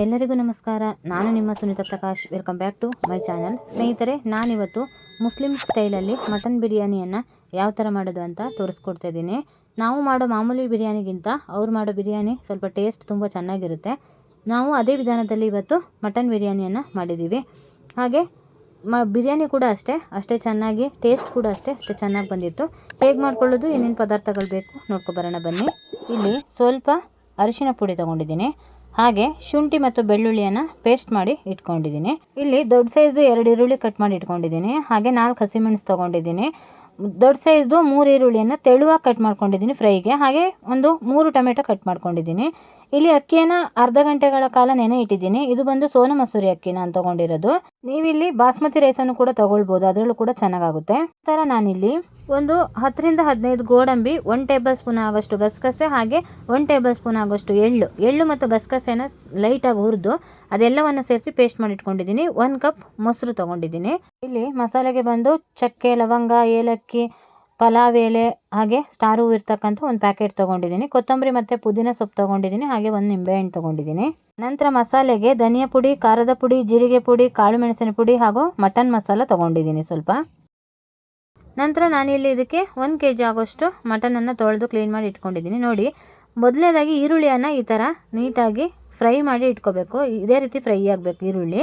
ಎಲ್ಲರಿಗೂ ನಮಸ್ಕಾರ. ನಾನು ನಿಮ್ಮ Sunita Prakash. Welcome back to my channel ಸ್ನೇಹಿತರೆ, ನಾನಿವತ್ತು ಮುಸ್ಲಿಂ ಸ್ಟೈಲಲ್ಲಿ ಮಟನ್ ಬಿರಿಯಾನಿಯನ್ನು ಯಾವ ಥರ ಮಾಡೋದು ಅಂತ ತೋರಿಸ್ಕೊಡ್ತಾ ಇದ್ದೀನಿ. ನಾವು ಮಾಡೋ ಮಾಮೂಲಿ ಬಿರಿಯಾನಿಗಿಂತ ಅವ್ರು ಮಾಡೋ ಬಿರಿಯಾನಿ ಸ್ವಲ್ಪ ಟೇಸ್ಟ್ ತುಂಬ ಚೆನ್ನಾಗಿರುತ್ತೆ. ನಾವು ಅದೇ ವಿಧಾನದಲ್ಲಿ ಇವತ್ತು ಮಟನ್ ಬಿರಿಯಾನಿಯನ್ನು ಮಾಡಿದ್ದೀವಿ. ಹಾಗೆ ಮ, ಬಿರಿಯಾನಿ ಕೂಡ ಅಷ್ಟೇ ಅಷ್ಟೇ ಚೆನ್ನಾಗಿ, ಟೇಸ್ಟ್ ಕೂಡ ಅಷ್ಟೇ ಅಷ್ಟೇ ಚೆನ್ನಾಗಿ ಬಂದಿತ್ತು. ಹೇಗೆ ಮಾಡ್ಕೊಳ್ಳೋದು, ಏನೇನು ಪದಾರ್ಥಗಳು ಬೇಕು ನೋಡ್ಕೊಬರೋಣ ಬನ್ನಿ. ಇಲ್ಲಿ ಸ್ವಲ್ಪ ಅರಿಶಿನ ಪುಡಿ ತೊಗೊಂಡಿದ್ದೀನಿ. ಹಾಗೆ ಶುಂಠಿ ಮತ್ತು ಬೆಳ್ಳುಳ್ಳಿಯನ್ನು ಪೇಸ್ಟ್ ಮಾಡಿ ಇಟ್ಕೊಂಡಿದ್ದೀನಿ. ಇಲ್ಲಿ ದೊಡ್ಡ ಸೈಜ್ದು ಎರಡು ಈರುಳ್ಳಿ ಕಟ್ ಮಾಡಿ ಇಟ್ಕೊಂಡಿದ್ದೀನಿ. ಹಾಗೆ ನಾಲ್ಕು ಹಸಿಮೆಣಸು ತೊಗೊಂಡಿದ್ದೀನಿ. ದೊಡ್ಡ ಸೈಜ್ದು ಮೂರು ಈರುಳ್ಳಿಯನ್ನು ತೆಳುವಾಗಿ ಕಟ್ ಮಾಡ್ಕೊಂಡಿದ್ದೀನಿ ಫ್ರೈಗೆ ಹಾಗೆ ಒಂದು ಮೂರು ಟೊಮೆಟೊ ಕಟ್ ಮಾಡ್ಕೊಂಡಿದ್ದೀನಿ. ಇಲ್ಲಿ ಅಕ್ಕಿಯನ್ನು ಅರ್ಧ ಗಂಟೆಗಳ ಕಾಲ ನೆನೆ ಇಟ್ಟಿದ್ದೀನಿ. ಇದು ಬಂದು ಸೋನ ಮಸೂರಿ ಅಕ್ಕಿ ನಾನು ತೊಗೊಂಡಿರೋದು. ನೀವಿಲ್ಲಿ ಬಾಸ್ಮತಿ ರೈಸನ್ನು ಕೂಡ ತೊಗೊಳ್ಬೋದು. ಅದರಲ್ಲೂ ಕೂಡ ಚೆನ್ನಾಗಾಗುತ್ತೆ. ಥರ ನಾನಿಲ್ಲಿ ಒಂದು ಹತ್ತರಿಂದ ಹದಿನೈದು ಗೋಡಂಬಿ ಒನ್ ಟೇಬಲ್ ಸ್ಪೂನ್ ಆಗೋಷ್ಟು ಗಸಗಸೆ ಹಾಗೆ ಒನ್ ಟೇಬಲ್ ಸ್ಪೂನ್ ಆಗೋಷ್ಟು ಎಳ್ಳು. ಎಳ್ಳು ಮತ್ತು ಗಸಗಸೆನ ಲೈಟಾಗಿ ಹುರಿದು ಅದೆಲ್ಲವನ್ನು ಸೇರಿಸಿ ಪೇಸ್ಟ್ ಮಾಡಿ ಇಟ್ಕೊಂಡಿದ್ದೀನಿ ಒಂದು ಕಪ್ ಮೊಸರು ತೊಗೊಂಡಿದ್ದೀನಿ. ಇಲ್ಲಿ ಮಸಾಲೆಗೆ ಬಂದು ಚಕ್ಕೆ, ಲವಂಗ, ಏಲಕ್ಕಿ, ಪಲಾವ್ ಎಲೆ ಹಾಗೆ ಸ್ಟಾರ್ ಹೂವು ಇರ್ತಕ್ಕಂಥ ಒಂದು ಪ್ಯಾಕೆಟ್ ತೊಗೊಂಡಿದ್ದೀನಿ. ಕೊತ್ತಂಬರಿ ಮತ್ತು ಪುದೀನ ಸೊಪ್ಪು ತೊಗೊಂಡಿದ್ದೀನಿ. ಹಾಗೆ ಒಂದು ನಿಂಬೆಹಣ್ಣು ತೊಗೊಂಡಿದ್ದೀನಿ. ನಂತರ ಮಸಾಲೆಗೆ ಧನಿಯಾ ಪುಡಿ, ಖಾರದ ಪುಡಿ, ಜೀರಿಗೆ ಪುಡಿ, ಕಾಳು ಮೆಣಸಿನ ಪುಡಿ ಹಾಗೂ ಮಟನ್ ಮಸಾಲ ತೊಗೊಂಡಿದ್ದೀನಿ ಸ್ವಲ್ಪ. ನಂತರ ನಾನಿಲ್ಲಿ ಇದಕ್ಕೆ ಒಂದು ಕೆ ಜಿ ಆಗೋಷ್ಟು ಮಟನನ್ನು ತೊಳೆದು ಕ್ಲೀನ್ ಮಾಡಿ ಇಟ್ಕೊಂಡಿದ್ದೀನಿ. ನೋಡಿ, ಮೊದಲನೇದಾಗಿ ಈರುಳ್ಳಿಯನ್ನು ಈ ಥರ ನೀಟಾಗಿ ಫ್ರೈ ಮಾಡಿ ಇಟ್ಕೋಬೇಕು. ಇದೇ ರೀತಿ ಫ್ರೈ ಆಗಬೇಕು ಈರುಳ್ಳಿ.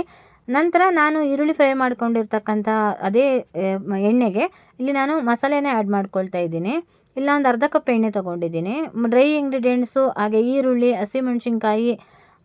ನಂತರ ನಾನು ಈರುಳ್ಳಿ ಫ್ರೈ ಮಾಡ್ಕೊಂಡಿರ್ತಕ್ಕಂಥ ಅದೇ ಎಣ್ಣೆಗೆ ಇಲ್ಲಿ ನಾನು ಮಸಾಲೆನೇ ಆ್ಯಡ್ ಮಾಡ್ಕೊಳ್ತಾ ಇದ್ದೀನಿ. ಇಲ್ಲ ಒಂದು ಅರ್ಧ ಕಪ್ ಎಣ್ಣೆ ತೊಗೊಂಡಿದ್ದೀನಿ. ಡ್ರೈ ಇಂಗ್ರೀಡಿಯೆಂಟ್ಸು ಹಾಗೆ ಈರುಳ್ಳಿ, ಹಸಿಮೆಣ್ಸಿನ್ಕಾಯಿ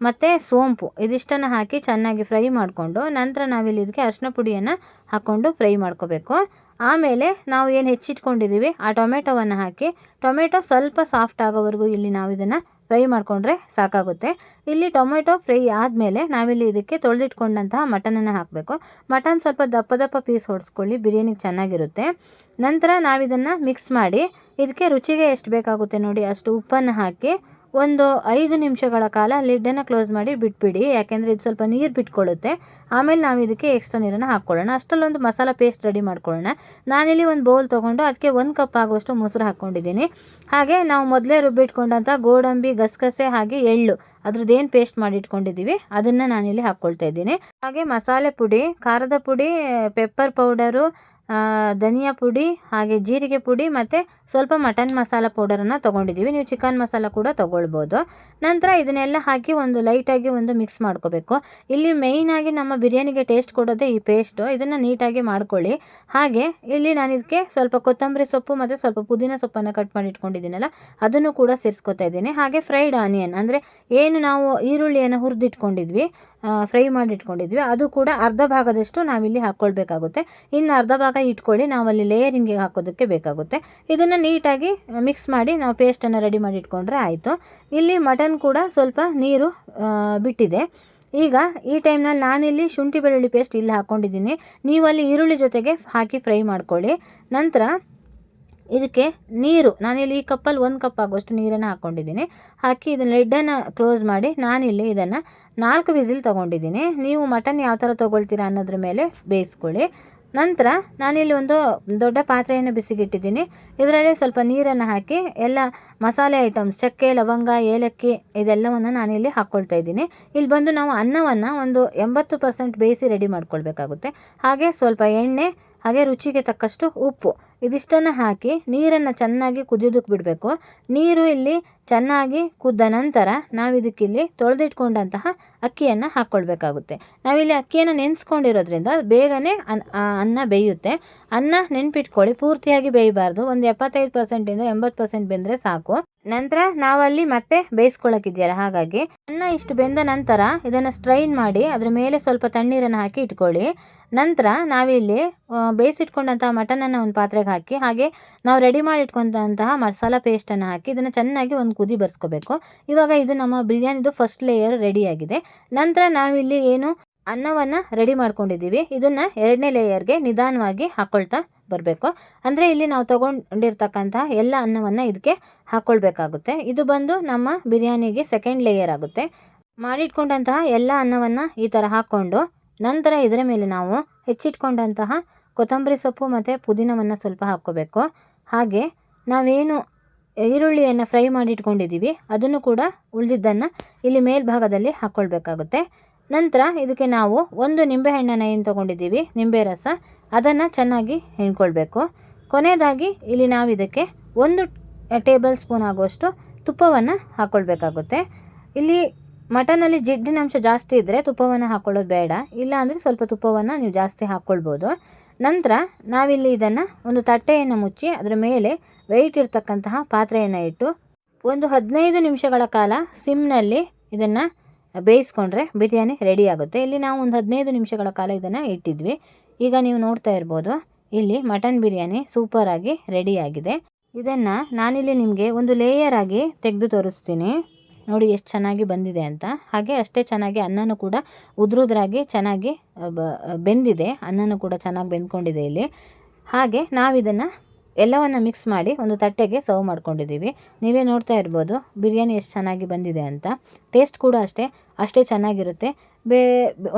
ಮತ್ತು ಸೋಂಪು. ಇದಿಷ್ಟನ್ನು ಹಾಕಿ ಚೆನ್ನಾಗಿ ಫ್ರೈ ಮಾಡಿಕೊಂಡು ನಂತರ ನಾವಿಲ್ಲಿ ಇದಕ್ಕೆ ಅರಿಶಿನ ಪುಡಿಯನ್ನು ಹಾಕ್ಕೊಂಡು ಫ್ರೈ ಮಾಡ್ಕೋಬೇಕು. ಆಮೇಲೆ ನಾವು ಏನು ಹೆಚ್ಚಿಟ್ಕೊಂಡಿದ್ದೀವಿ ಆ ಟೊಮೆಟೊವನ್ನು ಹಾಕಿ. ಟೊಮೆಟೊ ಸ್ವಲ್ಪ ಸಾಫ್ಟ್ ಆಗೋವರೆಗೂ ಇಲ್ಲಿ ನಾವು ಇದನ್ನು ಫ್ರೈ ಮಾಡಿಕೊಂಡ್ರೆ ಸಾಕಾಗುತ್ತೆ. ಇಲ್ಲಿ ಟೊಮೆಟೊ ಫ್ರೈ ಆದಮೇಲೆ ನಾವಿಲ್ಲಿ ಇದಕ್ಕೆ ತೊಳೆದಿಟ್ಕೊಂಡಂತಹ ಮಟನನ್ನು ಹಾಕಬೇಕು. ಮಟನ್ ಸ್ವಲ್ಪ ದಪ್ಪ ದಪ್ಪ ಪೀಸ್ ಹೊಡೆಸ್ಕೊಳ್ಳಿ, ಬಿರಿಯಾನಿಗೆ ಚೆನ್ನಾಗಿರುತ್ತೆ. ನಂತರ ನಾವಿದನ್ನು ಮಿಕ್ಸ್ ಮಾಡಿ, ಇದಕ್ಕೆ ರುಚಿಗೆ ಎಷ್ಟು ಬೇಕಾಗುತ್ತೆ ನೋಡಿ, ಅಷ್ಟು ಉಪ್ಪನ್ನು ಹಾಕಿ ಒಂದು ಐದು ನಿಮಿಷಗಳ ಕಾಲ ಲಿಡ್ಡನ್ನು ಕ್ಲೋಸ್ ಮಾಡಿ ಬಿಟ್ಬಿಡಿ. ಯಾಕೆಂದರೆ ಇದು ಸ್ವಲ್ಪ ನೀರು ಬಿಟ್ಕೊಳ್ಳುತ್ತೆ ಆಮೇಲೆ ನಾವು ಇದಕ್ಕೆ ಎಕ್ಸ್ಟ್ರಾ ನೀರನ್ನು ಹಾಕ್ಕೊಳ್ಳೋಣ. ಅಷ್ಟರಲ್ಲೊಂದು ಮಸಾಲ ಪೇಸ್ಟ್ ರೆಡಿ ಮಾಡ್ಕೊಳ್ಳೋಣ. ನಾನಿಲ್ಲಿ ಒಂದು ಬೌಲ್ ತೊಗೊಂಡು ಅದಕ್ಕೆ ಒಂದು ಕಪ್ ಆಗುವಷ್ಟು ಮೊಸರು ಹಾಕ್ಕೊಂಡಿದ್ದೀನಿ. ಹಾಗೆ ನಾವು ಮೊದಲೇ ರುಬ್ಬಿಟ್ಕೊಂಡಂಥ ಗೋಡಂಬಿ, ಗಸಗಸೆ ಹಾಗೆ ಎಳ್ಳು ಅದ್ರದ್ದೇನು ಪೇಸ್ಟ್ ಮಾಡಿ ಇಟ್ಕೊಂಡಿದ್ದೀವಿ ಅದನ್ನು ನಾನಿಲ್ಲಿ ಹಾಕ್ಕೊಳ್ತಾ ಇದ್ದೀನಿ. ಹಾಗೆ ಮಸಾಲೆ ಪುಡಿ, ಖಾರದ ಪುಡಿ ಪೆಪ್ಪರ್ ಪೌಡರು ಧನಿಯಾ ಪುಡಿ, ಹಾಗೆ ಜೀರಿಗೆ ಪುಡಿ ಮತ್ತು ಸ್ವಲ್ಪ ಮಟನ್ ಮಸಾಲ ಪೌಡರನ್ನು ತೊಗೊಂಡಿದ್ದೀವಿ ನೀವು ಚಿಕನ್ ಮಸಾಲ ಕೂಡ ತೊಗೊಳ್ಬೋದು. ನಂತರ ಇದನ್ನೆಲ್ಲ ಹಾಕಿ ಒಂದು ಲೈಟಾಗಿ ಒಂದು ಮಿಕ್ಸ್ ಮಾಡ್ಕೋಬೇಕು. ಇಲ್ಲಿ ಮೇಯ್ನಾಗಿ ನಮ್ಮ ಬಿರಿಯಾನಿಗೆ ಟೇಸ್ಟ್ ಕೊಡೋದೇ ಈ ಪೇಸ್ಟು ಇದನ್ನು ನೀಟಾಗಿ ಮಾಡ್ಕೊಳ್ಳಿ. ಹಾಗೆ ಇಲ್ಲಿ ನಾನು ಇದಕ್ಕೆ ಸ್ವಲ್ಪ ಕೊತ್ತಂಬರಿ ಸೊಪ್ಪು ಮತ್ತು ಸ್ವಲ್ಪ ಪುದೀನ ಸೊಪ್ಪನ್ನು ಕಟ್ ಮಾಡಿ ಇಟ್ಕೊಂಡಿದ್ದೀನಲ್ಲ, ಅದನ್ನು ಕೂಡ ಸೇರಿಸ್ಕೊತಾ ಇದ್ದೀನಿ. ಹಾಗೆ ಫ್ರೈಡ್ ಆನಿಯನ್ ಅಂದರೆ ಏನು ನಾವು ಈರುಳ್ಳಿಯನ್ನು ಹುರಿದಿಟ್ಕೊಂಡಿದ್ವಿ ಫ್ರೈ ಮಾಡಿ ಇಟ್ಕೊಂಡಿದ್ವಿ ಅದು ಕೂಡ ಅರ್ಧ ಭಾಗದಷ್ಟು ನಾವಿಲ್ಲಿ ಹಾಕ್ಕೊಳ್ಬೇಕಾಗುತ್ತೆ. ಇನ್ನು ಅರ್ಧ ಭಾಗ ಇಟ್ಕೊಳ್ಳಿ, ನಾವು ಅಲ್ಲಿ ಲೇಯರಿಂಗಿಗೆ ಹಾಕೋದಕ್ಕೆ ಬೇಕಾಗುತ್ತೆ. ಇದನ್ನು ನೀಟಾಗಿ ಮಿಕ್ಸ್ ಮಾಡಿ ನಾವು ಪೇಸ್ಟನ್ನು ರೆಡಿ ಮಾಡಿ ಇಟ್ಕೊಂಡ್ರೆ ಆಯಿತು. ಇಲ್ಲಿ ಮಟನ್ ಕೂಡ ಸ್ವಲ್ಪ ನೀರು ಬಿಟ್ಟಿದೆ. ಈಗ ಈ ಟೈಮ್ನಲ್ಲಿ ನಾನಿಲ್ಲಿ ಶುಂಠಿ ಬೆಳ್ಳುಳ್ಳಿ ಪೇಸ್ಟ್ ಇಲ್ಲಿ ಹಾಕ್ಕೊಂಡಿದ್ದೀನಿ ನೀವು ಅಲ್ಲಿ ಈರುಳ್ಳಿ ಜೊತೆಗೆ ಹಾಕಿ ಫ್ರೈ ಮಾಡ್ಕೊಳ್ಳಿ. ನಂತರ ಇದಕ್ಕೆ ನೀರು, ನಾನಿಲ್ಲಿ ಈ ಕಪ್ಪಲ್ಲಿ ಒಂದು ಕಪ್ ಆಗುವಷ್ಟು ನೀರನ್ನು ಹಾಕ್ಕೊಂಡಿದ್ದೀನಿ ಹಾಕಿ ಇದನ್ನು ಲೆಡ್ಡನ್ನು ಕ್ಲೋಸ್ ಮಾಡಿ ನಾನಿಲ್ಲಿ ಇದನ್ನು ನಾಲ್ಕು ವಿಸಿಲ್ ತೊಗೊಂಡಿದ್ದೀನಿ. ನೀವು ಮಟನ್ ಯಾವ ಥರ ತೊಗೊಳ್ತೀರಾ ಅನ್ನೋದ್ರ ಮೇಲೆ ಬೇಯಿಸ್ಕೊಳ್ಳಿ. ನಂತರ ನಾನಿಲ್ಲಿ ಒಂದು ದೊಡ್ಡ ಪಾತ್ರೆಯನ್ನು ಬಿಸಿಗಿಟ್ಟಿದ್ದೀನಿ. ಇದರಲ್ಲಿ ಸ್ವಲ್ಪ ನೀರನ್ನು ಹಾಕಿ ಎಲ್ಲ ಮಸಾಲೆ ಐಟಮ್ಸ್, ಚಕ್ಕೆ, ಲವಂಗ, ಏಲಕ್ಕಿ ಇದೆಲ್ಲವನ್ನು ನಾನಿಲ್ಲಿ ಹಾಕ್ಕೊಳ್ತಾ ಇದ್ದೀನಿ. ಇಲ್ಲಿ ಬಂದು ನಾವು ಅನ್ನವನ್ನು ಒಂದು ಎಂಬತ್ತು ಪರ್ಸೆಂಟ್ ಬೇಯಿಸಿ ರೆಡಿ ಮಾಡ್ಕೊಳ್ಬೇಕಾಗುತ್ತೆ. ಹಾಗೆ ಸ್ವಲ್ಪ ಎಣ್ಣೆ, ಹಾಗೆ ರುಚಿಗೆ ತಕ್ಕಷ್ಟು ಉಪ್ಪು. ಇದಿಷ್ಟನ್ನು ಹಾಕಿ ನೀರನ್ನು ಚೆನ್ನಾಗಿ ಕುದಿಯೋದಕ್ಕೆ ಬಿಡಬೇಕು. ನೀರು ಇಲ್ಲಿ ಚೆನ್ನಾಗಿ ಕುದ್ದ ನಂತರ ನಾವು ಇದಕ್ಕಿಲ್ಲಿ ತೊಳೆದಿಟ್ಕೊಂಡಂತಹ ಅಕ್ಕಿಯನ್ನು ಹಾಕ್ಕೊಳ್ಬೇಕಾಗುತ್ತೆ ನಾವಿಲ್ಲಿ ಅಕ್ಕಿಯನ್ನು ನೆನೆಸ್ಕೊಂಡಿರೋದ್ರಿಂದ ಬೇಗನೆ ಅನ್ನ ಬೇಯುತ್ತೆ. ಅನ್ನ ನೆನ್ಪಿಟ್ಕೊಳ್ಳಿ, ಪೂರ್ತಿಯಾಗಿ ಬೇಯಬಾರ್ದು. ಒಂದು ಎಪ್ಪತ್ತೈದು ಪರ್ಸೆಂಟಿಂದ ಎಂಬತ್ತು ಪರ್ಸೆಂಟ್ ಬೆಂದರೆ ಸಾಕು. ನಂತರ ನಾವಲ್ಲಿ ಮತ್ತೆ ಬೇಯಿಸ್ಕೊಳ್ಳೋಕ್ಕಿದೆಯಲ್ಲ ಹಾಗಾಗಿ ಅನ್ನ ಇಷ್ಟು ಬೆಂದ ನಂತರ ಇದನ್ನು ಸ್ಟ್ರೈನ್ ಮಾಡಿ ಅದರ ಮೇಲೆ ಸ್ವಲ್ಪ ತಣ್ಣೀರನ್ನು ಹಾಕಿ ಇಟ್ಕೊಳ್ಳಿ. ನಂತರ ನಾವಿಲ್ಲಿ ಬೇಯಿಸಿಟ್ಕೊಂಡಂತಹ ಮಟನನ್ನು ಒಂದು ಪಾತ್ರೆಗೆ ಹಾಕಿ, ಹಾಗೆ ನಾವು ರೆಡಿ ಮಾಡಿ ಇಟ್ಕೊಂಡಂತಹ ಮಸಾಲ ಪೇಸ್ಟನ್ನು ಹಾಕಿ ಇದನ್ನು ಚೆನ್ನಾಗಿ ಒಂದು ಕುದಿ ಬರ್ಸ್ಕೋಬೇಕು. ಇವಾಗ ಇದು ನಮ್ಮ ಬಿರಿಯಾನಿದು ಫಸ್ಟ್ ಲೇಯರ್ ರೆಡಿಯಾಗಿದೆ ನಂತರ ನಾವಿಲ್ಲಿ ಏನು ಅನ್ನವನ್ನು ರೆಡಿ ಮಾಡ್ಕೊಂಡಿದ್ದೀವಿ. ಇದನ್ನು ಎರಡನೇ ಲೇಯರ್ಗೆ ನಿಧಾನವಾಗಿ ಹಾಕ್ಕೊಳ್ತಾ ಬರಬೇಕು. ಅಂದರೆ ಇಲ್ಲಿ ನಾವು ತಗೊಂಡಿರ್ತಕ್ಕಂತಹ ಎಲ್ಲ ಅನ್ನವನ್ನು ಇದಕ್ಕೆ ಹಾಕ್ಕೊಳ್ಬೇಕಾಗುತ್ತೆ ಇದು ಬಂದು ನಮ್ಮ ಬಿರಿಯಾನಿಗೆ ಸೆಕೆಂಡ್ ಲೇಯರ್ ಆಗುತ್ತೆ. ಮಾಡಿಟ್ಕೊಂಡಂತಹ ಎಲ್ಲ ಅನ್ನವನ್ನು ಈ ಥರ ಹಾಕ್ಕೊಂಡು ನಂತರ ಇದರ ಮೇಲೆ ನಾವು ಹೆಚ್ಚಿಟ್ಕೊಂಡಂತಹ ಕೊತ್ತಂಬರಿ ಸೊಪ್ಪು ಮತ್ತು ಪುದೀನವನ್ನು ಸ್ವಲ್ಪ ಹಾಕ್ಕೋಬೇಕು. ಹಾಗೆ ನಾವೇನು ಈರುಳ್ಳಿಯನ್ನು ಫ್ರೈ ಮಾಡಿಟ್ಕೊಂಡಿದ್ದೀವಿ, ಅದನ್ನು ಕೂಡ ಉಳಿದಿದ್ದನ್ನು ಇಲ್ಲಿ ಮೇಲ್ಭಾಗದಲ್ಲಿ ಹಾಕ್ಕೊಳ್ಬೇಕಾಗುತ್ತೆ ನಂತರ ಇದಕ್ಕೆ ನಾವು ಒಂದು ನಿಂಬೆಹಣ್ಣನ್ನು ಏನು ತೊಗೊಂಡಿದ್ದೀವಿ? ನಿಂಬೆ ರಸ. ಅದನ್ನು ಚೆನ್ನಾಗಿ ಹಿಂಡ್ಕೊಳ್ಬೇಕು. ಕೊನೆಯದಾಗಿ ಇಲ್ಲಿ ನಾವು ಇದಕ್ಕೆ ಒಂದು ಟೇಬಲ್ ಸ್ಪೂನ್ ಆಗುವಷ್ಟು ತುಪ್ಪವನ್ನು ಹಾಕ್ಕೊಳ್ಬೇಕಾಗುತ್ತೆ ಇಲ್ಲಿ ಮಟನಲ್ಲಿ ಜಿಡ್ಡಿನಂಶ ಜಾಸ್ತಿ ಇದ್ದರೆ ತುಪ್ಪವನ್ನು ಹಾಕ್ಕೊಳ್ಳೋದು ಬೇಡ. ಇಲ್ಲ ಅಂದರೆ ಸ್ವಲ್ಪ ತುಪ್ಪವನ್ನು ನೀವು ಜಾಸ್ತಿ ಹಾಕ್ಕೊಳ್ಬೋದು ನಂತರ ನಾವಿಲ್ಲಿ ಇದನ್ನು ಒಂದು ತಟ್ಟೆಯನ್ನು ಮುಚ್ಚಿ ಅದರ ಮೇಲೆ ವೆಯ್ಟ್ ಇರ್ತಕ್ಕಂತಹ ಪಾತ್ರೆಯನ್ನು ಇಟ್ಟು ಒಂದು ಹದಿನೈದು ನಿಮಿಷಗಳ ಕಾಲ ಸಿಮ್ನಲ್ಲಿ ಇದನ್ನು ಬೇಯಿಸ್ಕೊಂಡ್ರೆ ಬಿರಿಯಾನಿ ರೆಡಿ ಆಗುತ್ತೆ. ಇಲ್ಲಿ ನಾವು ಒಂದು ಹದಿನೈದು ನಿಮಿಷಗಳ ಕಾಲ ಇದನ್ನು ಇಟ್ಟಿದ್ವಿ. ಈಗ ನೀವು ನೋಡ್ತಾ ಇರ್ಬೋದು, ಇಲ್ಲಿ ಮಟನ್ ಬಿರಿಯಾನಿ ಸೂಪರಾಗಿ ರೆಡಿಯಾಗಿದೆ ಇದನ್ನು ನಾನಿಲ್ಲಿ ನಿಮಗೆ ಒಂದು ಲೇಯರ್ ಆಗಿ ತೆಗೆದು ತೋರಿಸ್ತೀನಿ. ನೋಡಿ ಎಷ್ಟು ಚೆನ್ನಾಗಿ ಬಂದಿದೆ ಅಂತ. ಹಾಗೆ ಅಷ್ಟೇ ಚೆನ್ನಾಗಿ ಅನ್ನನೂ ಕೂಡ ಉದ್ರುದ್ರಾಗಿ ಚೆನ್ನಾಗಿ ಬೆಂದಿದೆ. ಅನ್ನನೂ ಕೂಡ ಚೆನ್ನಾಗಿ ಬೆಂದ್ಕೊಂಡಿದೆ ಇಲ್ಲಿ. ಹಾಗೆ ನಾವಿದನ್ನು ಎಲ್ಲವನ್ನು ಮಿಕ್ಸ್ ಮಾಡಿ ಒಂದು ತಟ್ಟೆಗೆ ಸರ್ವ್ ಮಾಡ್ಕೊಂಡಿದ್ದೀವಿ. ನೀವೇ ನೋಡ್ತಾ ಇರ್ಬೋದು, ಬಿರಿಯಾನಿ ಎಷ್ಟು ಚೆನ್ನಾಗಿ ಬಂದಿದೆ ಅಂತ. ಟೇಸ್ಟ್ ಕೂಡ ಅಷ್ಟೇ ಅಷ್ಟೇ ಚೆನ್ನಾಗಿರುತ್ತೆ. ಬೇ,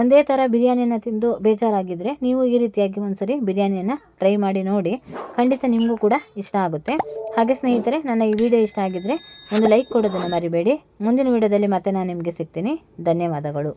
ಒಂದೇ ಥರ ಬಿರಿಯಾನಿನ ತಿಂದು ಬೇಜಾರಾಗಿದ್ದರೆ ನೀವು ಈ ರೀತಿಯಾಗಿ ಒಂದ್ಸರಿ ಬಿರಿಯಾನಿಯನ್ನು ಟ್ರೈ ಮಾಡಿ ನೋಡಿ, ಖಂಡಿತ ನಿಮಗೂ ಕೂಡ ಇಷ್ಟ ಆಗುತ್ತೆ. ಹಾಗೆ ಸ್ನೇಹಿತರೆ, ನನ್ನ ಈ ವಿಡಿಯೋ ಇಷ್ಟ ಆಗಿದ್ದರೆ ಒಂದು ಲೈಕ್ ಕೊಡೋದನ್ನು ಮರಿಬೇಡಿ. ಮುಂದಿನ ವಿಡಿಯೋದಲ್ಲಿ ಮತ್ತೆ ನಾನು ನಿಮಗೆ ಸಿಗ್ತೀನಿ. ಧನ್ಯವಾದಗಳು.